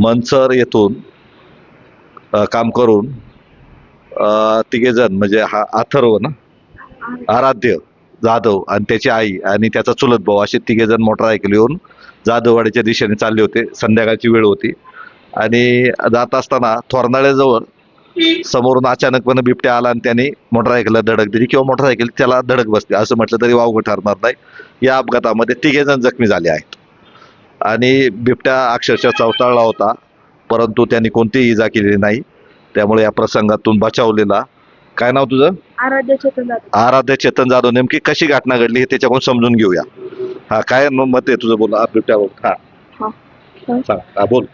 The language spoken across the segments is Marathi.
मनसर येथून काम करून तिघेजण म्हणजे हा अथर्व ना? आराध्य जाधव आणि त्याची आई आणि त्याचा चुलत भाऊ असे तिघेजण मोटरसायकल येऊन जाधववाडीच्या दिशेने चालले होते. संध्याकाळची वेळ होती. आणि जात असताना थोरनाळ्याजवळ समोरून अचानकपणे बिबट्या आला आणि त्याने मोटरसायकलला धडक दिली किंवा मोटरसायकल त्याला धडक बसली. असं म्हटलं तरी वावगं ठरणार नाही. या अपघातामध्ये तिघेजण जखमी झाले आहेत. आणि बिबट्या अक्षरशः चवताळला होता. परंतु त्यांनी कोणतीही इजा केलेली नाही. त्यामुळे या प्रसंगातून बचावलेला. काय नाव तुझं? आराध्य चेतन जाधव. आराध्य चेतन जाधव. नेमकी कशी घटना घडली हे त्याच्याकडून समजून घेऊया. हा काय मत आहे तुझं? बोल बिबट्यावर. हा. सांग. हा बोल.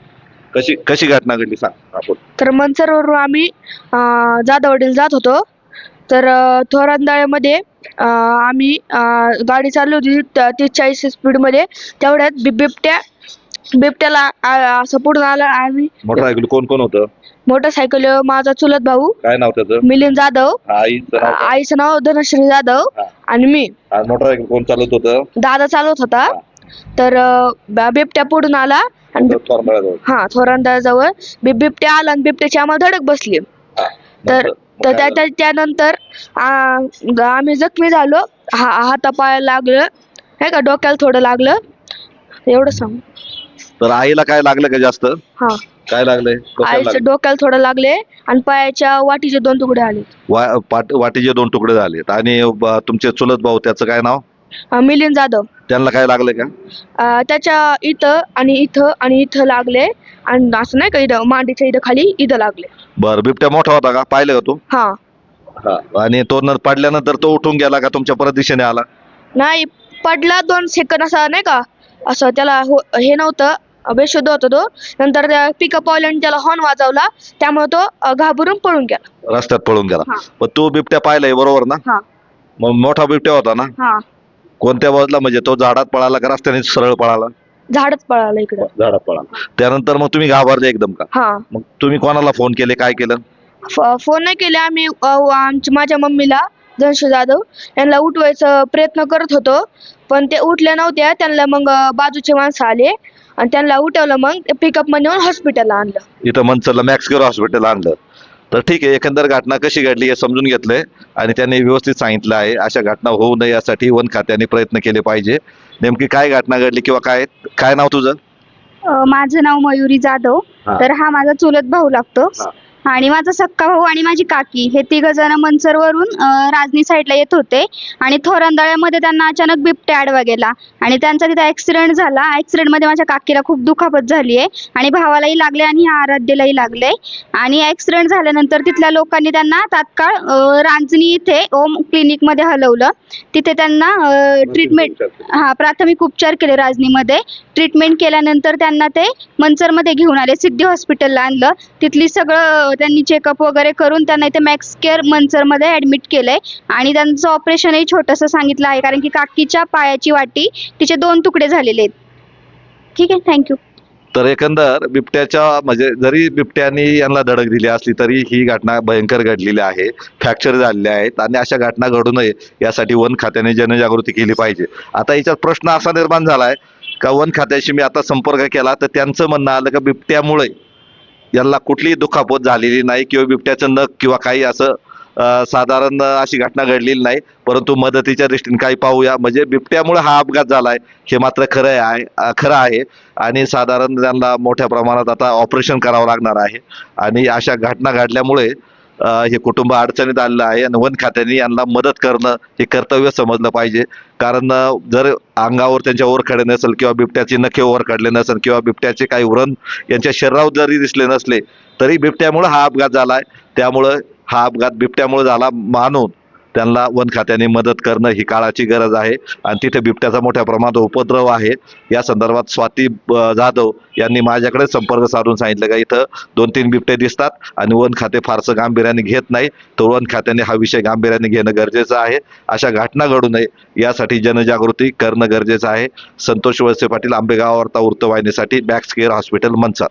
कशी कशी घटना घडली सांग. हा बोल. तर मनसरवरून आम्ही अं, जाधववाडीला जात होतो. तर थोरांदाळ्यामध्ये आम्ही गाडी चालली होती त- तीस चाळीस स्पीडमध्ये. तेवढ्यात बि- बिबट्या बिबट्याला आ- असं पुढून आला आम्ही मोटरसायकल कोण कोण होतं? मोटरसायकल माझा चुलत भाऊ. काय नाव त्याचं? मिलिंद जाधव. आईचं नाव काय? आईचं नाव धनश्री जाधव हा. आणि मी. मोटरसायकल कोण चालत होतं? दादा चालवत होता. तर अं, ब- बिबट्या पुढून आला आणि. हा थोरांदाळ्याजवळ बिब बिबट्या आला आणि बिबट्याची आम्हाला धडक बसली. हा. तर तर त्या झालं? त्या- त्यानंतर आ, आम्ही जखमी झालो. हा हातापायाला लागलं. नाही का डोक्याला थोडं लागलं? एवढं सांग. तर आईला काय लागलं का जास्त? हा. काय लागलंय? कशाला आईच्या लागलं? डोक्याला थोडं लागले आणि पायाच्या वाटीचे दोन तुकडे आले. वा- पाट- वाटीचे दोन तुकडे झालेत. आणि ब- तुमचे चुलत भाऊ त्याचं काय नाव? अं, मिलिंद जाधव. त्यांना काय लागलं का? अं, त्याच्या इथं आणि इथं आणि इथं लागले. आणि असं नाही का इथं मांडीच्या इथं खाली इथं लागले. बर बिबट्या मोठा होता का? पाहिलं का तू? हा. आणि तो न पडल्यानंतर तो उठून गेला का तुमच्या परत दिशेने आला? नाही पडला दोन सेकंद असा नाही का? असं त्याला हो- हे नव्हतं अं, बेशुद्ध होता तो. नंतर पिकअप आणि त्याला हॉर्न वाजवला. त्यामुळे तो अं, घाबरून पळून गेला. रस्त्यात पळून गेला. हा. पण तू बिबट्या पाहिलाय बरोबर ना? हा. मग मोठा बिबट्या होता ना? हा. कोणत्या बाजूला? म्हणजे तो झाडात पळाला का रस्त्याने सरळ पळाला? झाडच पळालं इकडं. झाडात पळाला. त्यानंतर मग तुम्ही घाबरले एकदम का? हा. मग तुम्ही कोणाला फोन केले? काय केलं? फ- फोन नाही केले. आम्ही अ, आमच्या माझ्या मम्मीला धनशू जाधव यांना उठवायचा प्रयत्न करत होतो. पण ते उठल्या नव्हत्या. त्यांना मग अ, बाजूचे माणसं आले. आणि त्यांना उठवलं मग पिकअपमध्ये नेऊन हॉस्पिटलला आणलं. इथं मनसरला मॅक्स केअर हॉस्पिटल आणलं. तर ठीक आहे एकंदर घटना कशी घडली हे समजून घेतलंय आणि त्यांनी व्यवस्थित सांगितलं आहे. अशा घटना होऊ नये यासाठी वन खात्याने प्रयत्न केले पाहिजे. नेमकी काय घटना घडली किंवा काय काय नाव तुझं? अ, माझं नाव मयुरी जाधव. हा. तर हा माझा चुलत भाऊ लागतो. हा. आणि माझा सक्का भाऊ आणि माझी काकी हे तिघ जण मनसरवरून राजनी साईडला येत होते. आणि थोरंदळ्यामध्ये त्यांना अचानक बिबट्या आडवा गेला. आणि त्यांचा तिथे ऍक्सिडेंट झाला. ऍक्सिडेंटमध्ये माझ्या काकीला खूप दुखापत झाली आहे आणि भावालाही लागले आणि आराध्यलाही लागले. आणि ऍक्सिडेंट झाल्यानंतर तिथल्या लोकांनी त्यांना तात्काळ रांजणी इथे ओम क्लिनिकमध्ये हलवलं. तिथे त्यांना ट्रीटमेंट हा प्राथमिक उपचार केले राजनीमध्ये. ट्रीटमेंट केल्यानंतर त्यांना ते मनसरमध्ये घेऊन आले. सिद्धी हॉस्पिटलला आणलं. तिथली सगळं त्यांनी चेकअप वगैरे करून त्यांना इथे मॅक्स केअर मंचरमध्ये ॲडमिट केलंय. आणि त्यांचं ऑपरेशनही छोटंसं सांगितलं आहे कारण की काकीच्या पायाची वाटी तिचे दोन तुकडे झालेले आहेत. ठीक आहे थँक्यू तर एकंदर बिबट्याच्या म्हणजे जरी बिबट्याने यांना धडक दिली असली तरी ही घटना भयंकर घडलेली आहे. फ्रॅक्चर झालेले आहेत आणि अशा घटना घडू नये यासाठी वन खात्याने जनजागृती केली पाहिजे. आता याच्यात प्रश्न असा निर्माण झालाय का वन खात्याशी मी आता संपर्क केला तर त्यांचं म्हणणं आलं का बिबट्यामुळे यांना कुठलीही दुखापत झालेली नाही किंवा बिबट्याचं नख किंवा काही असं साधारण अशी घटना घडलेली नाही. परंतु मदतीच्या दृष्टीने काही पाहूया. म्हणजे बिबट्यामुळे हा अपघात झाला आहे हे मात्र खरं आहे खरं आहे. आणि साधारण त्यांना मोठ्या प्रमाणात आता ऑपरेशन करावं लागणार आहे. आणि अशा घटना घडल्यामुळे हे कुटुंब अडचणीत आलेलं आहे आणि वन खात्याने यांना मदत करणं हे कर्तव्य समजलं पाहिजे. कारण जर अंगावर त्यांच्या ओरखडे नसेल किंवा बिबट्याचे नखे ओरखडले नसेल किंवा बिबट्याचे काही उरण यांच्या शरीरावर जरी दिसले नसले तरी बिबट्यामुळे हा अपघात झाला आहे त्यामुळं हा अपघात बिबट्यामुळे झाला मानून त्यांना वन खात्याने मदत करणं ही काळाची गरज आहे. आणि तिथे बिबट्याचा मोठ्या प्रमाणात उपद्रव आहे. या संदर्भात स्वाती जाधव यांनी माझ्याकडे संपर्क साधून सांगितलं का इथं दोन तीन बिबटे दिसतात आणि वन खाते फारसं गांभीर्याने घेत नाही. तर वन खात्याने हा विषय गांभीर्याने घेणं गरजेचं आहे. अशा घटना घडू नये यासाठी जनजागृती करणं गरजेचं आहे. संतोष वळसे पाटील आंबेगाव वार्ता वृत्तवाहिनीसाठी बॅक्स केअर हॉस्पिटल मनसर